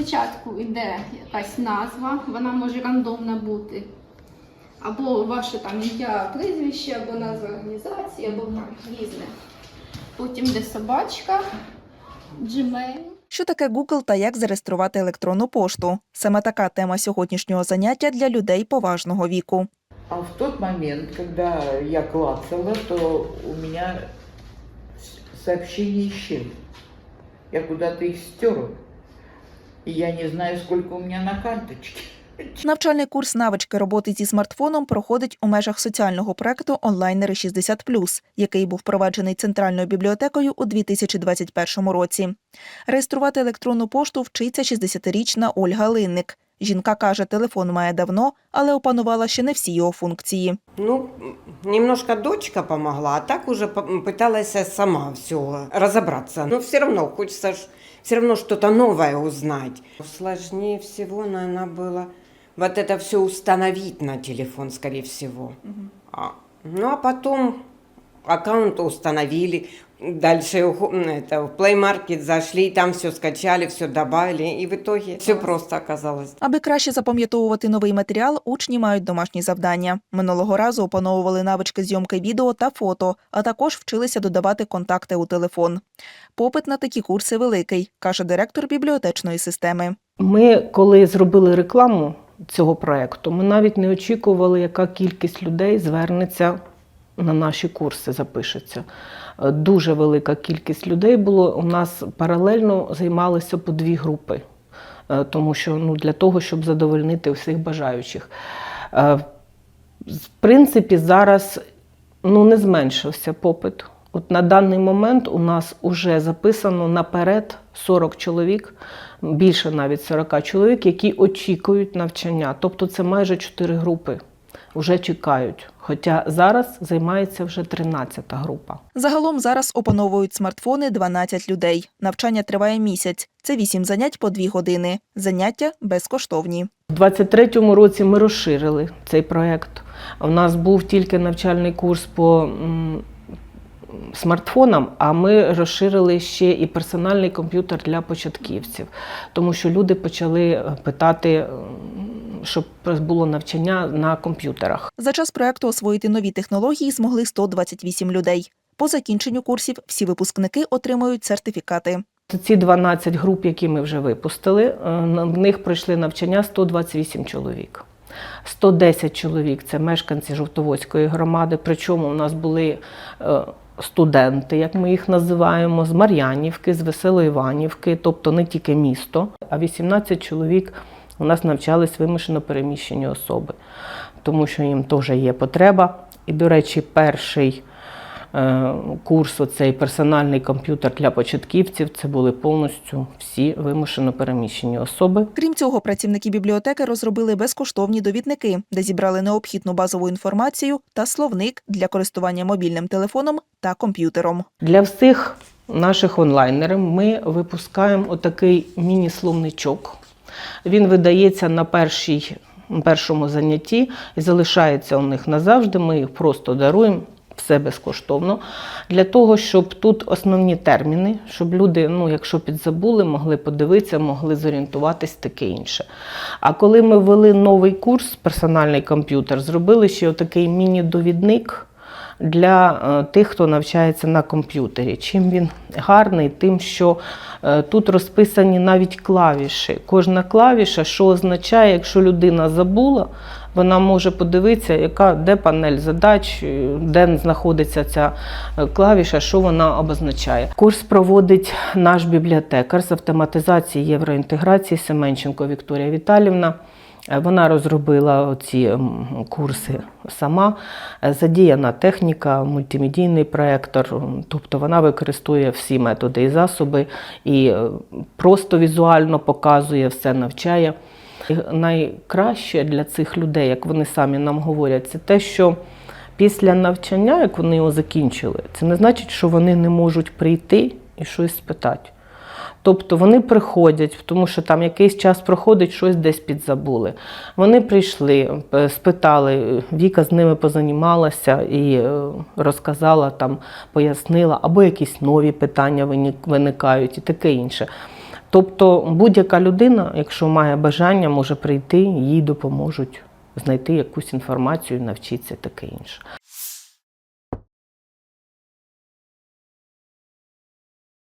Спочатку йде якась назва, вона може рандомна бути. Або ваше там ім'я, прізвище, або назва організації, або різне. Потім йде собачка, Gmail. Що таке Google та як зареєструвати електронну пошту? Саме така тема сьогоднішнього заняття для людей поважного віку. А в тот момент, когда я клацала, то у меня с- сообщения исчезли. Я куда-то их стерла. И я не знаю, сколько у меня на карточке. Навчальний курс навички роботи зі смартфоном проходить у межах соціального проекту Онлайнери 60+, який був впроваджений центральною бібліотекою у 2021 році. Реєструвати електронну пошту вчиться 60-річна Ольга Линник. Жінка каже, телефон має давно, але опанувала ще не всі його функції. Ну, немножко дочка помогла, а так уже по- пыталась я сама все разобраться. Но все равно хочется все равно что-то новое узнать. Сложнее всего, наверное, было вот это все установить на телефон, скорее всего. А, ну, а потом аккаунт установили, дальше это, в Play Market зашли, там все скачали, все добавили, и в итоге все просто оказалось. Аби краще запам'ятовувати новий матеріал, учні мають домашні завдання. Минулого разу опановували навички зйомки відео та фото, а також вчилися додавати контакти у телефон. Попит на такі курси великий, каже директор бібліотечної системи. Ми, коли зробили рекламу цього проекту, ми навіть не очікували, яка кількість людей звернеться на наші курси, запишеться. Е, Дуже велика кількість людей було. У нас паралельно займалися по дві групи, Е, тому що ну, для того, щоб задовольнити всіх бажаючих. Е, В принципі, зараз ну, не зменшився попит. От на даний момент у нас вже записано наперед 40 чоловік, більше навіть 40 чоловік, які очікують навчання. Тобто це майже 4 групи вже чекають. Хоча зараз займається вже 13 група. Загалом зараз опановують смартфони 12 людей. Навчання триває місяць. Це 8 занять по 2 години. Заняття безкоштовні. У 23-му році ми розширили цей проєкт. У нас був тільки навчальний курс по смартфонам, а ми розширили ще і персональний комп'ютер для початківців, тому що люди почали е, питати, щоб було навчання на комп'ютерах. За час проекту освоїти нові технології змогли 128 людей. По закінченню курсів всі випускники отримують сертифікати. Ці 12 груп, які ми вже випустили, е, на- них пройшли навчання 128 чоловік. 110 чоловік це мешканці Жовтоводської громади, причому у нас були е, студенти, як ми їх називаємо, з Мар'янівки, з Веселоіванівки, тобто не тільки місто, а 18 чоловік у нас навчались вимушено переміщені особи, тому що їм теж є потреба. І, до речі, перший е, курс, оцей персональний комп'ютер для початківців, це були повністю всі вимушено переміщені особи. Крім цього, працівники бібліотеки розробили безкоштовні довідники, де зібрали необхідну базову інформацію та словник для користування мобільним телефоном та комп'ютером. Для всіх наших онлайнерів ми випускаємо отакий міні-словничок. Він видається на першій, першому занятті і залишається у них назавжди. Ми їх просто даруємо. Все безкоштовно для того, щоб тут основні терміни, щоб люди, ну якщо підзабули, могли подивитися, могли зорієнтуватись, таке інше. А коли ми ввели новий курс персональний комп'ютер, зробили ще отакий міні-довідник для е, тих, хто навчається на комп'ютері. Чим він гарний, тим, що е, тут розписані навіть клавіші. Кожна клавіша, що означає, якщо людина забула, вона може подивитися, яка, де панель задач, е, де знаходиться ця клавіша, що вона обозначає. Курс проводить наш бібліотекар з автоматизації євроінтеграції Семенченко Вікторія Віталівна. Вона розробила ці курси сама. Задіяна техніка, мультимедійний проектор, тобто вона використовує всі методи і засоби і е, просто візуально показує, все навчає. Найкраще для цих людей, як вони самі нам говорять, це те, що після навчання, як вони його закінчили, це не значить, що вони не можуть прийти і щось спитати. Тобто вони приходять, тому що там якийсь час проходить, щось десь підзабули. Вони прийшли, е, спитали, Віка з ними позанімалася і е, розказала, там, пояснила, або якісь нові питання виникають і таке інше. Тобто будь-яка людина, якщо має бажання, може прийти, їй допоможуть знайти якусь інформацію, навчитися таке інше.